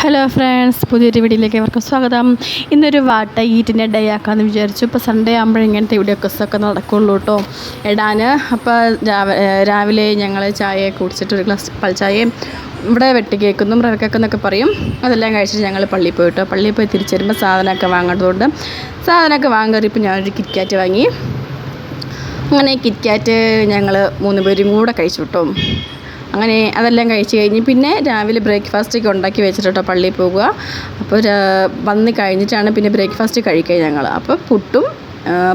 Hello friends പുതിയൊരു വീഡിയോയിലേക്ക് അവർക്ക് സ്വാഗതം. ഇന്നൊരു വാട്ട ഈറ്റിന്റെ ഡേ ആക്കാമെന്ന് വിചാരിച്ചു. ഇപ്പോൾ സൺഡേ ആകുമ്പോൾ ഇങ്ങനത്തെ വീഡിയോസൊക്കെ നടക്കുള്ളൂ കേട്ടോ ഇടാൻ അപ്പോൾ രാവിലെ ഞങ്ങൾ ചായ കുടിച്ചിട്ട് ഒരു ഗ്ലാസ് പൽച്ചായയും ഇവിടെ വെട്ടി വെട്ടിക്കേക്കും റവക്കേക്കെന്നൊക്കെ പറയും. അതെല്ലാം കഴിച്ചിട്ട് ഞങ്ങൾ പള്ളിയിൽ പോയിട്ടോ പള്ളിയിൽ പോയി തിരിച്ചു വരുമ്പോൾ സാധനമൊക്കെ വാങ്ങേണ്ടതുകൊണ്ട് സാധനമൊക്കെ വാങ്ങിയപ്പോൾ ഞാനൊരു കിറ്റ്കാറ്റ് വാങ്ങി. അങ്ങനെ കിറ്റ്കാറ്റ് ഞങ്ങൾ മൂന്ന് പേരും കൂടെ കഴിച്ചു കേട്ടോ അങ്ങനെ അതെല്ലാം കഴിച്ച് കഴിഞ്ഞ് പിന്നെ രാവിലെ ബ്രേക്ക്ഫാസ്റ്റൊക്കെ ഉണ്ടാക്കി വെച്ചിട്ടോ പള്ളിയിൽ പോകുക. അപ്പോൾ വന്ന് കഴിഞ്ഞിട്ടാണ് പിന്നെ ബ്രേക്ക്ഫാസ്റ്റ് കഴിക്കുക ഞങ്ങൾ. അപ്പോൾ പുട്ടും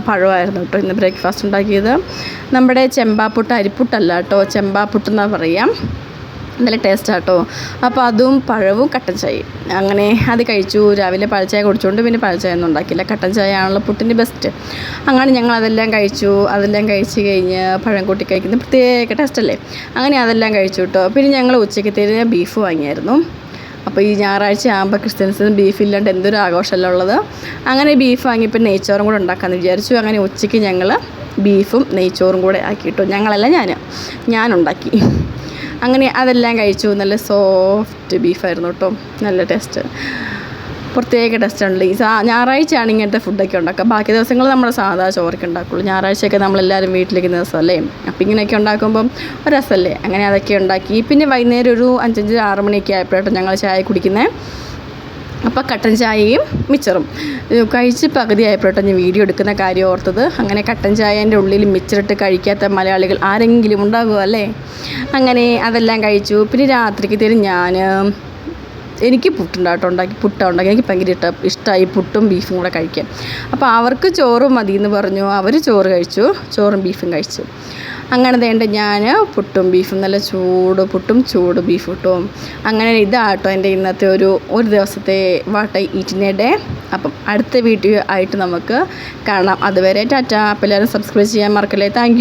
പഴമായിരുന്നു കേട്ടോ ഇന്ന് ബ്രേക്ക്ഫാസ്റ്റ് ഉണ്ടാക്കിയത്. നമ്മുടെ ചെമ്പാപ്പുട്ട് അരിപ്പുട്ടല്ല കേട്ടോ. ചെമ്പാപ്പുട്ട് എന്നാണ് പറയാം. നല്ല ടേസ്റ്റ് ആട്ടോ അപ്പോൾ അതും പഴവും കട്ടൻ ചായ. അങ്ങനെ അത് കഴിച്ചു. രാവിലെ പഴച്ചായ കുടിച്ചുകൊണ്ട് പിന്നെ പഴച്ചായ ഒന്നും ഉണ്ടാക്കില്ല കട്ടൻ ചായ ആണല്ലോ പുട്ടിന്റെ ബെസ്റ്റ് അങ്ങനെ ഞങ്ങൾ അതെല്ലാം കഴിച്ചു. അതെല്ലാം കഴിച്ച് കഴിഞ്ഞ് പഴം കൂട്ടി കഴിക്കുന്ന പ്രത്യേക ടേസ്റ്റ് അല്ലേ? അങ്ങനെ അതെല്ലാം കഴിച്ചു കേട്ടോ പിന്നെ ഞങ്ങൾ ഉച്ചക്കത്തേന് ബീഫ് വാങ്ങിയായിരുന്നു. അപ്പോൾ ഈ ഞായറാഴ്ച ആകുമ്പോൾ ക്രിസ്ത്യൻസിന് ബീഫ് ഇല്ലാണ്ട് എന്തൊരു ആഘോഷമല്ല ഉള്ളത്? അങ്ങനെ ബീഫ് വാങ്ങിയപ്പോൾ നെയ്ച്ചോറും കൂടെ ഉണ്ടാക്കാമെന്ന് വിചാരിച്ചു. അങ്ങനെ ഉച്ചയ്ക്ക് ഞങ്ങൾ ബീഫും നെയ്ച്ചോറും കൂടെ ആക്കിയിട്ടു. ഞങ്ങളല്ല ഞാൻ ഞാനുണ്ടാക്കി. അങ്ങനെ അതെല്ലാം കഴിച്ചു. നല്ല സോഫ്റ്റ് ബീഫായിരുന്നു കേട്ടോ നല്ല ടേസ്റ്റ് പ്രത്യേക ടേസ്റ്റ് ഉണ്ട് ഈ സാ ഞായറാഴ്ചയാണ് ഇങ്ങനത്തെ ഫുഡൊക്കെ ഉണ്ടാക്കുക. ബാക്കി ദിവസങ്ങൾ നമ്മൾ സാധാ ചോറൊക്കെ ഉണ്ടാക്കുള്ളൂ. ഞായറാഴ്ചയൊക്കെ നമ്മളെല്ലാവരും വീട്ടിലിരിക്കുന്ന ദിവസമല്ലേ? അപ്പോൾ ഇങ്ങനെയൊക്കെ ഉണ്ടാക്കുമ്പം ഒരു രസമല്ലേ? അങ്ങനെ അതൊക്കെ ഉണ്ടാക്കി. പിന്നെ വൈകുന്നേരം ഒരു അഞ്ചഞ്ച് ആറ് മണിയൊക്കെ ആയപ്പോഴാട്ടോ ഞങ്ങൾ ചായ കുടിക്കുന്നത് അപ്പോൾ കട്ടൻ ചായയും മിച്ചറും. കഴിച്ച് പകുതി ആയപ്പോഴാണ് ഞാൻ വീഡിയോ എടുക്കുന്ന കാര്യം ഓർത്തത്. അങ്ങനെ കട്ടൻ ചായേന്റെ ഉള്ളിൽ മിച്ചറിട്ട് കഴിക്കാത്ത മലയാളികൾ ആരെങ്കിലും ഉണ്ടാകുമോ അല്ലേ? അങ്ങനെ അതെല്ലാം കഴിച്ചു. പിന്നെ രാത്രിക്ക് തരും ഞാൻ എനിക്ക് പുട്ടുണ്ടാട്ടോ ഉണ്ടാക്കി പുട്ടാണ് ഉണ്ടാക്കി. എനിക്ക് ഭയങ്കര ഇഷ്ട ഇഷ്ടമായി പുട്ടും ബീഫും കൂടെ കഴിക്കാം അപ്പോൾ അവർക്ക് ചോറും മതി എന്ന് പറഞ്ഞു. അവർ ചോറ് കഴിച്ചു ചോറും ബീഫും കഴിച്ചു. അങ്ങനെ വേണ്ട ഞാൻ പുട്ടും ബീഫും നല്ല ചൂട് പുട്ടും ചൂട് ബീഫ് കിട്ടും അങ്ങനെ ഇതാട്ടോ എന്റെ ഇന്നത്തെ ഒരു ഒരു ദിവസത്തെ വാട്ട ഈറ്റിനെ ഡേ. അപ്പം അടുത്ത വീഡിയോ ആയിട്ട് നമുക്ക് കാണാം. അതുവരെ ടാറ്റ. അപ്പം എല്ലാവരും സബ്സ്ക്രൈബ് ചെയ്യാൻ മറക്കല്ലേ. താങ്ക്